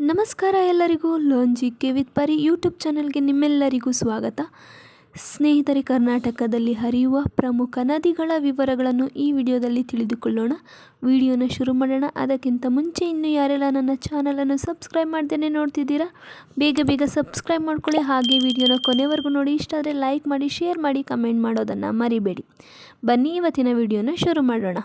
ನಮಸ್ಕಾರ ಎಲ್ಲರಿಗೂ ಲಾಂಜಿ ಕೆ ವಿತ್ ಪರಿ ಯೂಟ್ಯೂಬ್ ಚಾನಲ್ಗೆ ನಿಮ್ಮೆಲ್ಲರಿಗೂ ಸ್ವಾಗತ. ಸ್ನೇಹಿತರೆ, ಕರ್ನಾಟಕದಲ್ಲಿ ಹರಿಯುವ ಪ್ರಮುಖ ನದಿಗಳ ವಿವರಗಳನ್ನು ಈ ವಿಡಿಯೋದಲ್ಲಿ ತಿಳಿದುಕೊಳ್ಳೋಣ. ವಿಡಿಯೋನ ಶುರು ಮಾಡೋಣ. ಅದಕ್ಕಿಂತ ಮುಂಚೆ ಇನ್ನೂ ಯಾರೆಲ್ಲ ನನ್ನ ಚಾನಲನ್ನು ಸಬ್ಸ್ಕ್ರೈಬ್ ಮಾಡ್ದೇನೆ ನೋಡ್ತಿದ್ದೀರಾ, ಬೇಗ ಬೇಗ ಸಬ್ಸ್ಕ್ರೈಬ್ ಮಾಡ್ಕೊಳ್ಳಿ. ಹಾಗೆ ವಿಡಿಯೋನ ಕೊನೆವರೆಗೂ ನೋಡಿ. ಇಷ್ಟ ಆದರೆ ಲೈಕ್ ಮಾಡಿ, ಶೇರ್ ಮಾಡಿ, ಕಮೆಂಟ್ ಮಾಡೋದನ್ನು ಮರಿಬೇಡಿ. ಬನ್ನಿ, ಇವತ್ತಿನ ವಿಡಿಯೋನ ಶುರು ಮಾಡೋಣ.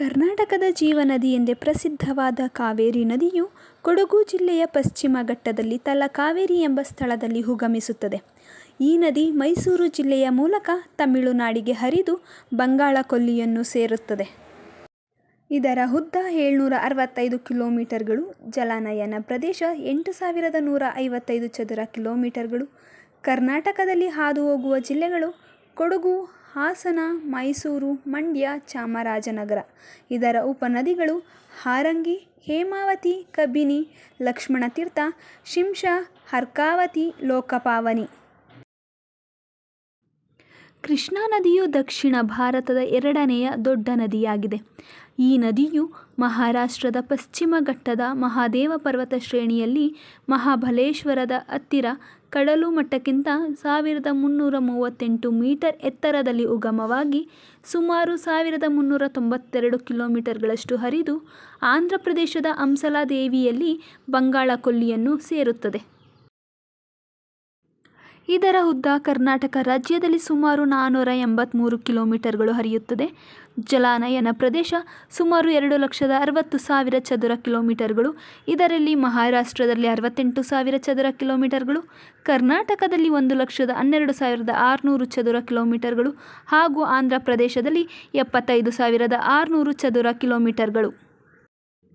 ಕರ್ನಾಟಕದ ಜೀವನದಿ ಎಂದೇ ಪ್ರಸಿದ್ಧವಾದ ಕಾವೇರಿ ನದಿಯು ಕೊಡಗು ಜಿಲ್ಲೆಯ ಪಶ್ಚಿಮ ಘಟ್ಟದಲ್ಲಿ ತಲಕಾವೇರಿ ಎಂಬ ಸ್ಥಳದಲ್ಲಿ ಉಗಮಿಸುತ್ತದೆ. ಈ ನದಿ ಮೈಸೂರು ಜಿಲ್ಲೆಯ ಮೂಲಕ ತಮಿಳುನಾಡಿಗೆ ಹರಿದು ಬಂಗಾಳ ಕೊಲ್ಲಿಯನ್ನು ಸೇರುತ್ತದೆ. ಇದರ ಉದ್ದ ಏಳ್ನೂರ ಅರವತ್ತೈದು ಕಿಲೋಮೀಟರ್ಗಳು, ಜಲಾನಯನ ಪ್ರದೇಶ ಎಂಟು ಸಾವಿರದ ನೂರ ಐವತ್ತೈದು ಚದರ ಕಿಲೋಮೀಟರ್ಗಳು. ಕರ್ನಾಟಕದಲ್ಲಿ ಹಾದು ಹೋಗುವ ಜಿಲ್ಲೆಗಳು ಕೊಡಗು ಹಾಸನ, ಮೈಸೂರು, ಮಂಡ್ಯ, ಚಾಮರಾಜನಗರ. ಇದರ ಉಪನದಿಗಳು ಹಾರಂಗಿ, ಹೇಮಾವತಿ, ಕಬಿನಿ ಲಕ್ಷ್ಮಣತೀರ್ಥ ಶಿಂಷಾ ಹರ್ಕಾವತಿ, ಲೋಕಪಾವನಿ. ಕೃಷ್ಣಾ ನದಿಯು ದಕ್ಷಿಣ ಭಾರತದ ಎರಡನೆಯ ದೊಡ್ಡ ನದಿಯಾಗಿದೆ. ಈ ನದಿಯು ಮಹಾರಾಷ್ಟ್ರದ ಪಶ್ಚಿಮ ಘಟ್ಟದ ಮಹಾದೇವ ಪರ್ವತ ಶ್ರೇಣಿಯಲ್ಲಿ ಮಹಾಬಲೇಶ್ವರದ ಹತ್ತಿರ ಕಡಲು ಮಟ್ಟಕ್ಕಿಂತ ಸಾವಿರದ ಮುನ್ನೂರ ಮೂವತ್ತೆಂಟು ಮೀಟರ್ ಎತ್ತರದಲ್ಲಿ ಉಗಮವಾಗಿ ಸುಮಾರು ಸಾವಿರದ ಮುನ್ನೂರ ತೊಂಬತ್ತೆರಡು ಕಿಲೋಮೀಟರ್ಗಳಷ್ಟು ಹರಿದು ಆಂಧ್ರ ಪ್ರದೇಶದ ಹಂಸಲಾದೇವಿಯಲ್ಲಿ ಬಂಗಾಳ ಕೊಲ್ಲಿಯನ್ನು ಸೇರುತ್ತದೆ. ಇದರ ಉದ್ದ ಕರ್ನಾಟಕ ರಾಜ್ಯದಲ್ಲಿ ಸುಮಾರು ನಾನ್ನೂರ ಎಂಬತ್ತ್ಮೂರು ಕಿಲೋಮೀಟರ್ಗಳು ಹರಿಯುತ್ತದೆ. ಜಲಾನಯನ ಪ್ರದೇಶ ಸುಮಾರು ಎರಡು ಲಕ್ಷದ ಅರವತ್ತು ಸಾವಿರ ಚದರ ಕಿಲೋಮೀಟರ್ಗಳು. ಇದರಲ್ಲಿ ಮಹಾರಾಷ್ಟ್ರದಲ್ಲಿ ಅರವತ್ತೆಂಟು ಸಾವಿರ ಚದರ ಕಿಲೋಮೀಟರ್ಗಳು. ಕರ್ನಾಟಕದಲ್ಲಿ ಒಂದು ಲಕ್ಷದ ಹನ್ನೆರಡು ಸಾವಿರದ ಆರುನೂರು ಚದರ ಕಿಲೋಮೀಟರ್ಗಳು. ಹಾಗೂ ಆಂಧ್ರ ಪ್ರದೇಶದಲ್ಲಿ ಎಪ್ಪತ್ತೈದು ಸಾವಿರದ ಆರುನೂರು ಚದರ ಕಿಲೋಮೀಟರ್ಗಳು.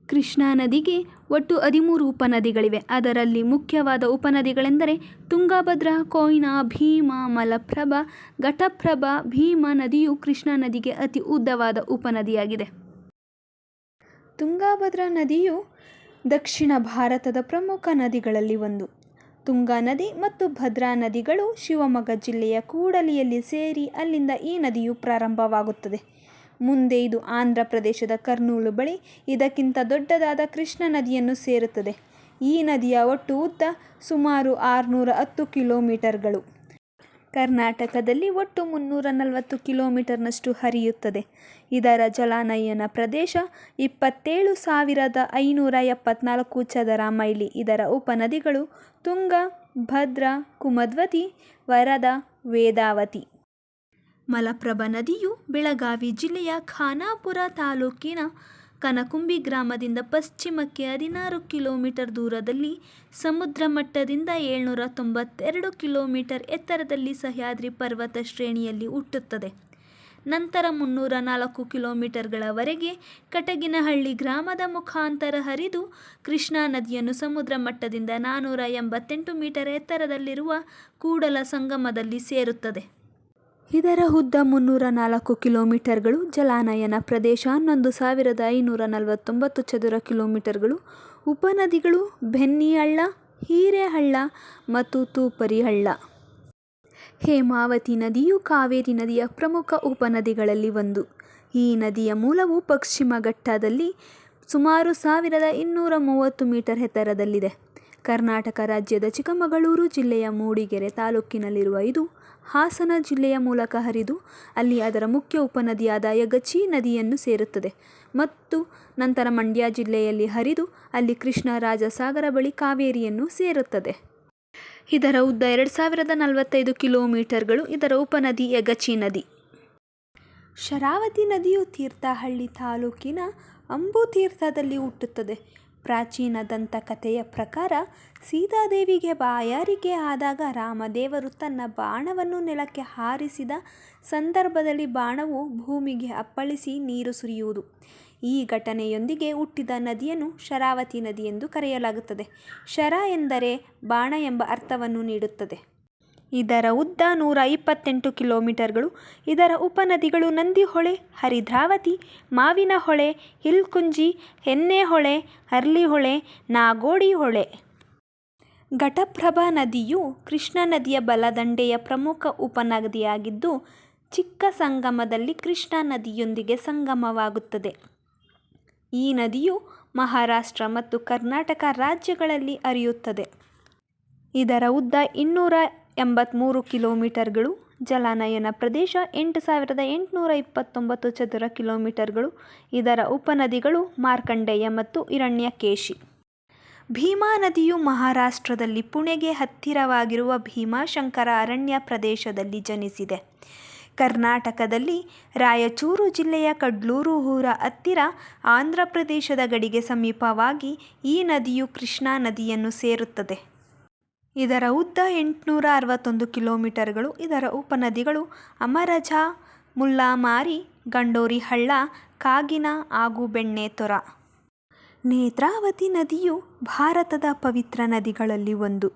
ಕೃಷ್ಣಾ ನದಿಗೆ ಒಟ್ಟು ಹದಿಮೂರು ಉಪನದಿಗಳಿವೆ. ಅದರಲ್ಲಿ ಮುಖ್ಯವಾದ ಉಪನದಿಗಳೆಂದರೆ ತುಂಗಭದ್ರಾ, ಕೊಯ್ನಾ, ಭೀಮಾ, ಮಲಪ್ರಭಾ, ಘಟಪ್ರಭಾ, ಭೀಮಾ ನದಿಯು ಕೃಷ್ಣಾ ನದಿಗೆ ಅತಿ ಉದ್ದವಾದ ಉಪನದಿಯಾಗಿದೆ. ತುಂಗಭದ್ರಾ ನದಿಯು ದಕ್ಷಿಣ ಭಾರತದ ಪ್ರಮುಖ ನದಿಗಳಲ್ಲಿ ಒಂದು. ತುಂಗಾ ನದಿ ಮತ್ತು ಭದ್ರಾ ನದಿಗಳು ಶಿವಮೊಗ್ಗ ಜಿಲ್ಲೆಯ ಕೂಡಲಿಯಲ್ಲಿ ಸೇರಿ ಅಲ್ಲಿಂದ ಈ ನದಿಯು ಪ್ರಾರಂಭವಾಗುತ್ತದೆ. ಮುಂದೆ ಇದು ಆಂಧ್ರ ಪ್ರದೇಶದ ಕರ್ನೂಲು ಬಳಿ, ಇದಕ್ಕಿಂತ ದೊಡ್ಡದಾದ ಕೃಷ್ಣ ನದಿಯನ್ನು ಸೇರುತ್ತದೆ. ಈ ನದಿಯ ಒಟ್ಟು ಉದ್ದ ಸುಮಾರು ಆರುನೂರ ಹತ್ತು ಕಿಲೋಮೀಟರ್ಗಳು. ಕರ್ನಾಟಕದಲ್ಲಿ ಒಟ್ಟು ಮುನ್ನೂರ ನಲವತ್ತು ಕಿಲೋಮೀಟರ್ನಷ್ಟು ಹರಿಯುತ್ತದೆ. ಇದರ ಜಲಾನಯನ ಪ್ರದೇಶ ಇಪ್ಪತ್ತೇಳು ಸಾವಿರದ ಐನೂರ ಎಪ್ಪತ್ನಾಲ್ಕು ಚದರ ಮೈಲಿ. ಇದರ ಉಪನದಿಗಳು ತುಂಗ, ಭದ್ರಾ, ಕುಮದ್ವತಿ, ವರದಾ, ವೇದಾವತಿ. ಮಲಪ್ರಭಾ ನದಿಯು ಬೆಳಗಾವಿ ಜಿಲ್ಲೆಯ ಖಾನಾಪುರ ತಾಲೂಕಿನ ಕನಕುಂಬಿ ಗ್ರಾಮದಿಂದ ಪಶ್ಚಿಮಕ್ಕೆ ಹದಿನಾರು ಕಿಲೋಮೀಟರ್ ದೂರದಲ್ಲಿ, ಸಮುದ್ರ ಮಟ್ಟದಿಂದ ಏಳ್ನೂರ ತೊಂಬತ್ತೆರಡು ಕಿಲೋಮೀಟರ್ ಎತ್ತರದಲ್ಲಿ ಸಹ್ಯಾದ್ರಿ ಪರ್ವತ ಶ್ರೇಣಿಯಲ್ಲಿ ಹುಟ್ಟುತ್ತದೆ. ನಂತರ ಮುನ್ನೂರ ನಾಲ್ಕು ಕಿಲೋಮೀಟರ್ಗಳವರೆಗೆ ಕಟಗಿನಹಳ್ಳಿ ಗ್ರಾಮದ ಮುಖಾಂತರ ಹರಿದು ಕೃಷ್ಣಾ ನದಿಯನ್ನು ಸಮುದ್ರ ಮಟ್ಟದಿಂದ ನಾನ್ನೂರ ಎಂಬತ್ತೆಂಟು ಮೀಟರ್ ಎತ್ತರದಲ್ಲಿರುವ ಕೂಡಲ ಸಂಗಮದಲ್ಲಿ ಸೇರುತ್ತದೆ. ಇದರ ಉದ್ದ ಮುನ್ನೂರ ನಾಲ್ಕು ಕಿಲೋಮೀಟರ್ಗಳು ಜಲಾನಯನ ಪ್ರದೇಶ ಹನ್ನೊಂದು ಸಾವಿರದ ಐನೂರ ನಲವತ್ತೊಂಬತ್ತು ಚದುರ ಕಿಲೋಮೀಟರ್ಗಳು, ಉಪನದಿಗಳು ಬೆನ್ನಿಹಳ್ಳ, ಹಿರೇಹಳ್ಳ ಮತ್ತು ತೂಪರಿಹಳ್ಳ. ಹೇಮಾವತಿ ನದಿಯು ಕಾವೇರಿ ನದಿಯ ಪ್ರಮುಖ ಉಪನದಿಗಳಲ್ಲಿ ಒಂದು. ಈ ನದಿಯ ಮೂಲವು ಪಶ್ಚಿಮ ಘಟ್ಟದಲ್ಲಿ ಸುಮಾರು ಸಾವಿರದ ಇನ್ನೂರ ಮೂವತ್ತು ಮೀಟರ್ ಎತ್ತರದಲ್ಲಿದೆ. ಕರ್ನಾಟಕ ರಾಜ್ಯದ ಚಿಕ್ಕಮಗಳೂರು ಜಿಲ್ಲೆಯ ಮೂಡಿಗೆರೆ ತಾಲೂಕಿನಲ್ಲಿರುವ ಇದು ಹಾಸನ ಜಿಲ್ಲೆಯ ಮೂಲಕ ಹರಿದು ಅಲ್ಲಿ ಅದರ ಮುಖ್ಯ ಉಪನದಿಯಾದ ಯಗಚಿ ನದಿಯನ್ನು ಸೇರುತ್ತದೆ. ಮತ್ತು ನಂತರ ಮಂಡ್ಯ ಜಿಲ್ಲೆಯಲ್ಲಿ ಹರಿದು ಅಲ್ಲಿ ಕೃಷ್ಣ ರಾಜಸಾಗರ ಬಳಿ ಕಾವೇರಿಯನ್ನು ಸೇರುತ್ತದೆ. ಇದರ ಉದ್ದ ಎರಡು ಸಾವಿರದ ನಲವತ್ತೈದು ಕಿಲೋಮೀಟರ್ಗಳು ಇದರ ಉಪನದಿ ಯಗಚಿ ನದಿ. ಶರಾವತಿ ನದಿಯು ತೀರ್ಥಹಳ್ಳಿ ತಾಲೂಕಿನ ಅಂಬುತೀರ್ಥದಲ್ಲಿ ಹುಟ್ಟುತ್ತದೆ. ಪ್ರಾಚೀನ ದಂತಕಥೆಯ ಪ್ರಕಾರ ಸೀತಾದೇವಿಗೆ ಬಾಯಾರಿಕೆ ಆದಾಗ ರಾಮದೇವರು ತನ್ನ ಬಾಣವನ್ನು ನೆಲಕ್ಕೆ ಹಾರಿಸಿದ ಸಂದರ್ಭದಲ್ಲಿ ಬಾಣವು ಭೂಮಿಗೆ ಅಪ್ಪಳಿಸಿ ನೀರು ಸುರಿಯುವುದು. ಈ ಘಟನೆಯೊಂದಿಗೆ ಹುಟ್ಟಿದ ನದಿಯನ್ನು ಶರಾವತಿ ನದಿ ಎಂದು ಕರೆಯಲಾಗುತ್ತದೆ. ಶರ ಎಂದರೆ ಬಾಣ ಎಂಬ ಅರ್ಥವನ್ನು ನೀಡುತ್ತದೆ. ಇದರ ಉದ್ದ ನೂರ ಇಪ್ಪತ್ತೆಂಟು ಕಿಲೋಮೀಟರ್ಗಳು. ಇದರ ಉಪನದಿಗಳು ನಂದಿಹೊಳೆ, ಹರಿದ್ರಾವತಿ, ಮಾವಿನಹೊಳೆ, ಹಿಲ್ಕುಂಜಿ, ಹೆನ್ನೆಹೊಳೆ, ಅರ್ಲಿಹೊಳೆ, ನಾಗೋಡಿಹೊಳೆ. ಘಟಪ್ರಭಾ ನದಿಯು ಕೃಷ್ಣಾ ನದಿಯ ಬಲದಂಡೆಯ ಪ್ರಮುಖ ಉಪನದಿಯಾಗಿದ್ದು, ಚಿಕ್ಕ ಸಂಗಮದಲ್ಲಿ ಕೃಷ್ಣಾ ನದಿಯೊಂದಿಗೆ ಸಂಗಮವಾಗುತ್ತದೆ. ಈ ನದಿಯು ಮಹಾರಾಷ್ಟ್ರ ಮತ್ತು ಕರ್ನಾಟಕ ರಾಜ್ಯಗಳಲ್ಲಿ ಅರಿಯುತ್ತದೆ ಇದರ ಉದ್ದ ಇನ್ನೂರ ಎಂಬತ್ಮೂರು ಕಿಲೋಮೀಟರ್ಗಳು. ಜಲಾನಯನ ಪ್ರದೇಶ ಎಂಟು ಸಾವಿರದ ಎಂಟುನೂರ ಇಪ್ಪತ್ತೊಂಬತ್ತು ಚದರ ಕಿಲೋಮೀಟರ್ಗಳು. ಇದರ ಉಪನದಿಗಳು ಮಾರ್ಕಂಡೇಯ ಮತ್ತು ಹಿರಣ್ಯಕೇಶಿ. ಭೀಮಾ ನದಿಯು ಮಹಾರಾಷ್ಟ್ರದಲ್ಲಿ ಪುಣೆಗೆ ಹತ್ತಿರವಾಗಿರುವ ಭೀಮಾಶಂಕರ ಅರಣ್ಯ ಪ್ರದೇಶದಲ್ಲಿ ಜನಿಸಿದೆ. ಕರ್ನಾಟಕದಲ್ಲಿ ರಾಯಚೂರು ಜಿಲ್ಲೆಯ ಕಡ್ಲೂರು ಊರ ಹತ್ತಿರ, ಆಂಧ್ರಪ್ರದೇಶದ ಗಡಿಗೆ ಸಮೀಪವಾಗಿ ಈ ನದಿಯು ಕೃಷ್ಣಾ ನದಿಯನ್ನು ಸೇರುತ್ತದೆ. ಇದರ ಉದ್ದ ಎಂಟುನೂರ ಅರವತ್ತೊಂದು ಕಿಲೋಮೀಟರ್ಗಳು. ಇದರ ಉಪನದಿಗಳು ಅಮರಜಾ, ಮುಲ್ಲಾಮಾರಿ, ಗಂಡೋರಿ ಹಳ್ಳ, ಕಾಗಿನಾ ಹಾಗೂ ಬೆಣ್ಣೆತೊರ ನೇತ್ರಾವತಿ ನದಿಯು ಭಾರತದ ಪವಿತ್ರ ನದಿಗಳಲ್ಲಿ ಒಂದು.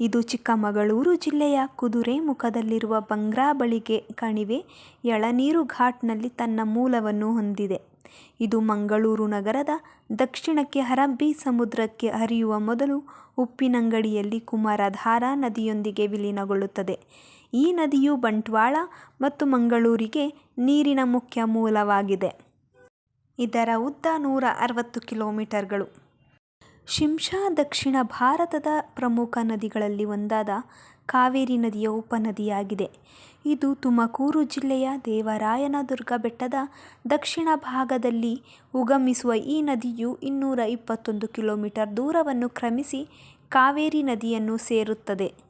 ಇದು ಚಿಕ್ಕಮಗಳೂರು ಜಿಲ್ಲೆಯ ಕುದುರೆಮುಖದಲ್ಲಿರುವ ಬಂಗ್ರಾಬಳಿಗೆ ಕಣಿವೆ ಎಳನೀರು ಘಾಟ್ನಲ್ಲಿ ತನ್ನ ಮೂಲವನ್ನು ಹೊಂದಿದೆ. ಇದು ಮಂಗಳೂರು ನಗರದ ದಕ್ಷಿಣಕ್ಕೆ ಹರಬ್ಬಿ ಸಮುದ್ರಕ್ಕೆ ಹರಿಯುವ ಮೊದಲು ಉಪ್ಪಿನಂಗಡಿಯಲ್ಲಿ ಕುಮಾರಧಾರಾ ನದಿಯೊಂದಿಗೆ ವಿಲೀನಗೊಳ್ಳುತ್ತದೆ. ಈ ನದಿಯು ಬಂಟ್ವಾಳ ಮತ್ತು ಮಂಗಳೂರಿಗೆ ನೀರಿನ ಮುಖ್ಯ ಮೂಲವಾಗಿದೆ. ಇದರ ಉದ್ದ ನೂರ ಅರವತ್ತು ಕಿಲೋಮೀಟರ್ಗಳು. ಶಿಂಷಾ ದಕ್ಷಿಣ ಭಾರತದ ಪ್ರಮುಖ ನದಿಗಳಲ್ಲಿ ಒಂದಾದ ಕಾವೇರಿ ನದಿಯ ಉಪನದಿಯಾಗಿದೆ. ಇದು ತುಮಕೂರು ಜಿಲ್ಲೆಯ ದೇವರಾಯನದುರ್ಗ ಬೆಟ್ಟದ ದಕ್ಷಿಣ ಭಾಗದಲ್ಲಿ ಉಗಮಿಸುವ ಈ ನದಿಯು ಇನ್ನೂರ ಇಪ್ಪತ್ತೊಂದು ಕಿಲೋಮೀಟರ್ ದೂರವನ್ನು ಕ್ರಮಿಸಿ ಕಾವೇರಿ ನದಿಯನ್ನು ಸೇರುತ್ತದೆ.